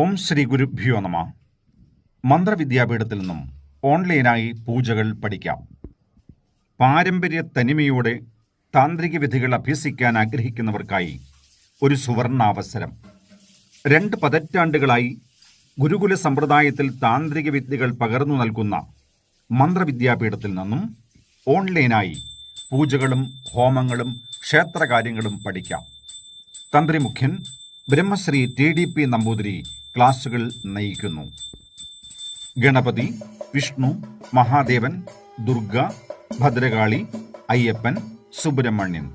ഓം ശ്രീ ഗുരുഭ്യോ നമ. മന്ത്രവിദ്യാപീഠത്തിൽ നിന്നും ഓൺലൈനായി പൂജകൾ പഠിക്കാം. പാരമ്പര്യ തനിമയോടെ താന്ത്രിക വിധികൾ അഭ്യസിക്കാൻ ആഗ്രഹിക്കുന്നവർക്കായി ഒരു സുവർണാവസരം. രണ്ട് പതിറ്റാണ്ടുകളായി ഗുരുകുല സമ്പ്രദായത്തിൽ താന്ത്രിക വിദ്യകൾ പകർന്നു നൽകുന്ന മന്ത്രവിദ്യാപീഠത്തിൽ നിന്നും ഓൺലൈനായി പൂജകളും ഹോമങ്ങളും ക്ഷേത്രകാര്യങ്ങളും പഠിക്കാം. തന്ത്രി മുഖ്യൻ Brahmashri T D P Namboothiri ക്ലാസുകൾ നയിക്കുന്നു. ഗണപതി വിഷ്ണു മഹാദേവൻ ദുർഗ ഭദ്രകാളി അയ്യപ്പൻ സുബ്രഹ്മണ്യൻ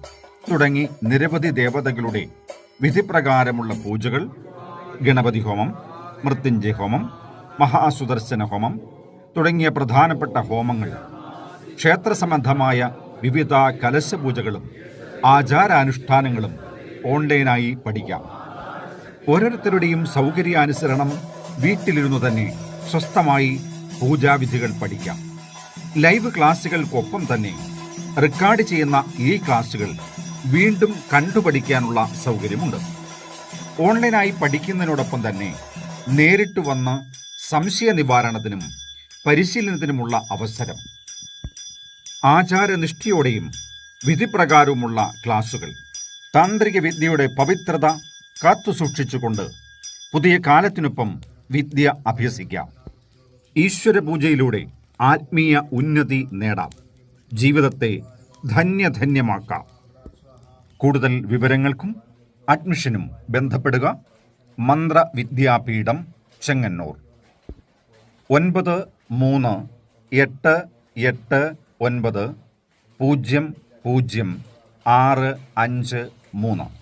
തുടങ്ങി നിരവധി ദേവതകളുടെ വിധിപ്രകാരമുള്ള പൂജകൾ ഗണപതി ഹോമം മൃത്യുഞ്ജയ ഹോമം മഹാസുദർശന ഹോമം തുടങ്ങിയ പ്രധാനപ്പെട്ട ഹോമങ്ങൾ ക്ഷേത്രസംബന്ധമായ വിവിധ കലശപൂജകളും ആചാരാനുഷ്ഠാനങ്ങളും ഓൺലൈനായി പഠിക്കാം. ഓരോരുത്തരുടെയും സൗകര്യാനുസരണം വീട്ടിലിരുന്നു തന്നെ സ്വസ്ഥമായി പൂജാവിധികൾ പഠിക്കാം. ലൈവ് ക്ലാസ്സുകൾക്കൊപ്പം തന്നെ റെക്കോർഡ് ചെയ്യുന്ന ഈ ക്ലാസ്സുകൾ വീണ്ടും കണ്ടുപഠിക്കാനുള്ള സൗകര്യമുണ്ട്. ഓൺലൈനായി പഠിക്കുന്നതിനോടൊപ്പം തന്നെ നേരിട്ട് വന്ന് സംശയ നിവാരണത്തിനും പരിശീലനത്തിനുമുള്ള അവസരം. ആചാരനിഷ്ഠയോടെയും വിധിപ്രകാരവുമുള്ള ക്ലാസുകൾ താന്ത്രിക വിദ്യയുടെ പവിത്രത കാത്തുസൂക്ഷിച്ചുകൊണ്ട് പുതിയ കാലത്തിനൊപ്പം വിദ്യ അഭ്യസിക്കാം. ഈശ്വര പൂജയിലൂടെ ആത്മീയ ഉന്നതി നേടാം. ജീവിതത്തെ ധന്യധന്യമാക്കാം. കൂടുതൽ വിവരങ്ങൾക്കും അഡ്മിഷനും ബന്ധപ്പെടുക. മന്ത്ര വിദ്യാപീഠം ചെങ്ങന്നൂർ. ഒൻപത് മൂന്ന് എട്ട് എട്ട് ഒൻപത് പൂജ്യം പൂജ്യം ആറ് അഞ്ച് മൂന്ന്.